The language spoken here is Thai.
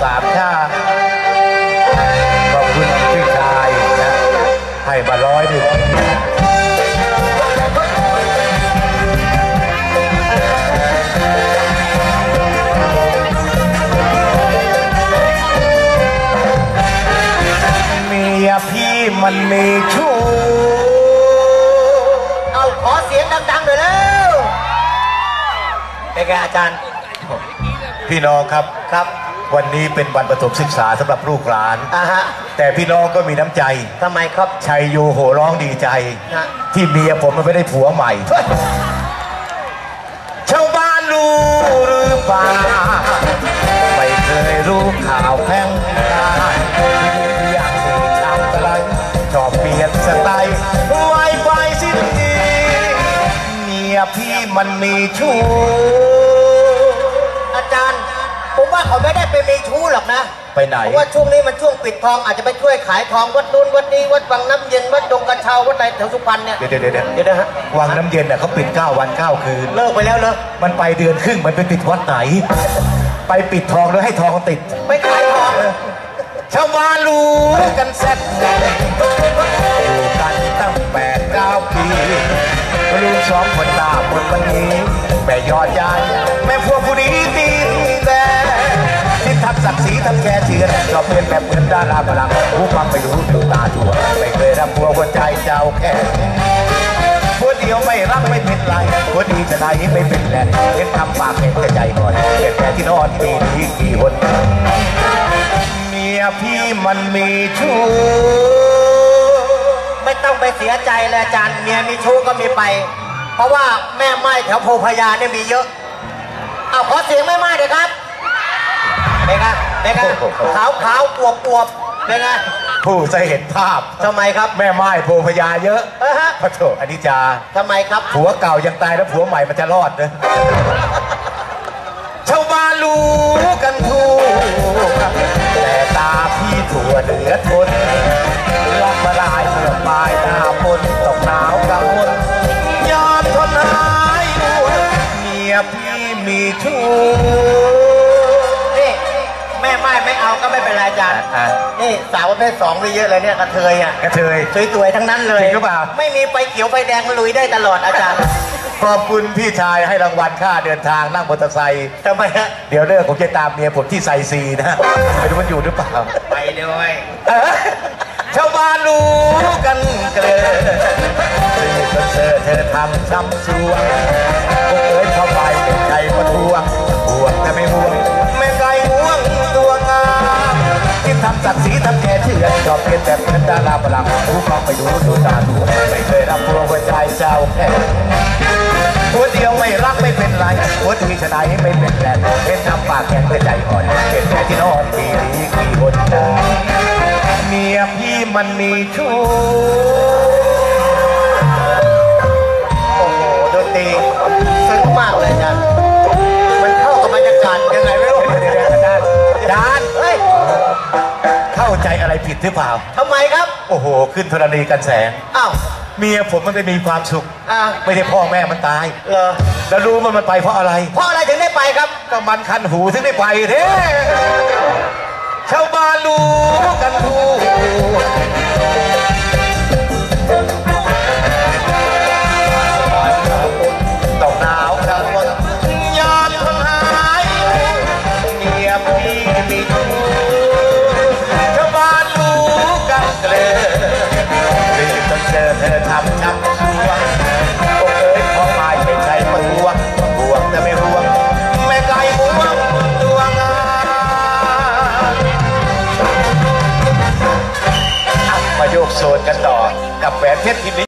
สามชาติขอบคุณพี่ชายนะ ให้มาร้อยหนึ่งเมียพี่มันมีชู้เอาขอเสียงดังๆหน่อยแล้วเป็นไงอาจารย์ พี่น้องครับครับ วันนี้เป็นวันประถมศึกษาสำหรับลูกหลาน อ่าฮะแต่พี่น้องก็มีน้ำใจ ทำไมครับ ชัยโยโหร้องดีใจฮะที่เมียผมมันไม่ได้ผัวใหม่ ชาวบ้านรู้หรือเปล่าไม่เคยรู้ข่าวแพร่งพรายที่อยากมีทำอะไรชอบเปลี่ยนสไตล์ไวไฟสิ้นดีเมียพี่มันมีชู้อาจารย์ ผมว่าเขาไม่ได้ไปมีชู้หรอกนะไปไหน เพราะว่าช่วงนี้มันช่วงปิดทองอาจจะไปช่วยขายทองวัดนู้นวัดนี้วัดบางน้ำเย็นวัดดงกระเชาวัดอะไรแถวสุพรรณเนี่ยเดี๋ยวเดี๋ยวเดี๋ยวเดี๋ยวนะฮะวังน้ำเย็นน่ะเขาปิด 9 วัน 9 คืน เลิกไปแล้วเหรอมันไปเดือนครึ่งมันไปปิดวัดไหน ไปปิดทองแล้วให้ทองติด ไปขายทอง ชาวบ้านรู้กันแซ่บ ที่ทักศักดิ์ศรีทำแค่เชือนชอบเป็นแบบเหมือนดาราพลังผู้ฟังไม่รู้ดูตาทั่วไม่เคยรับพัวหัวใจเจ้าแค่ผัวเดียวไม่รักไม่เป็นไรผัวดีจะไหนไม่เป็นแหละเห็นทำปากเห็นกระใจก่อนเห็นแต่ที่นอนมีดีกี่คนเมียพี่มันมีชู้ไม่ต้องไปเสียใจเลยอาจารย์เมียมีชู้ก็มีไป เพราะว่าแม่ไม้แถวโพพญาเนี่ยมีเยอะเอาขอเสียงแม่ไม้เดี๋ยครับเป็นไง เป็นไงขาวขาวอวบอวบเป็นไงผู้จะเห็นภาพทำไมครับ แม่ไม้โพพญาเยอะเออฮะพระโถอันนี้จาทำไมครับผัวเก่ายังตายแล้วผัวใหม่มันจะรอดนะชาวบ้านรู้กันทุกแต่ตาพี่ถั่วเหลือทนลอกมาลายเมื่อปลายหน้าฝนตกหนาวกังวลยอมทนหายวนเมียพี่มีชู้นี่ แม่ไม้ไม่เอาก็ไม่เป็นไรอาจารย์อะนี่สาวประเภทสองมีเยอะเลยเนี่ยกระเทยอะกระเทย สวยๆทั้งนั้นเลยจริงหรือเปล่า ไม่มีไฟเขียวไฟแดงลุยได้ตลอดอาจารย์ขอบคุณพี่ชายให้รางวัลค่าเดินทางนั่งมอเตอร์ไซค์ทำไมฮะเดี๋ยวเลิกผมจะตามเมียผมที่ไซซีนะไม่รู้มันอยู่หรือเปล่าไปด้วยเออชาวบ้านรู้กันเกลือสื่อก็เธอเธอทำช้ำสวง แบบเหมือนดาราฝรั่งผู้ฟังไปดูดูตาดูไม่เคยรับพวงหัวใจเจ้าแค่หัวเดียวไม่รักไม่เป็นไรหัวที่ชนะไม่เป็นแรงเป็นทำปากแข็งใจอ่อนเป็นแค่ที่นอนทีนี้กี่คนนะเมียพี่มันมีชู้โอ้โหดนตรีซึ้งมากเลยจารย์มันเข้ากับบรรยากาศยังไงไม่รู้เดี๋ยวเดี๋ยวดี๋ยวอาจารย์อา จารย์เฮ้ยเข้าใจอะไรผิดหรือเปล่า ทำไมครับ โอ้โห ขึ้นธรณีกันแสง อ้าว เมียผมมันไม่มีความสุข อ่าไม่ได้พ่อแม่มันตาย เหรอ แล้วรู้มันมันไปเพราะอะไร เพราะอะไรถึงได้ไปครับ ก็มันคันหูถึงได้ไปเท่ชาวบ้านรู้กันทุก เธอทำชับชัวโอ้เอ้ยพอหมายไม่ใช่ประท้วงห่วงแต่ไม่ห่วงแม่ไก่ห่วงตัวงามอะมาโยกโซนกันต่อกับแหวนเพชรพิมพ์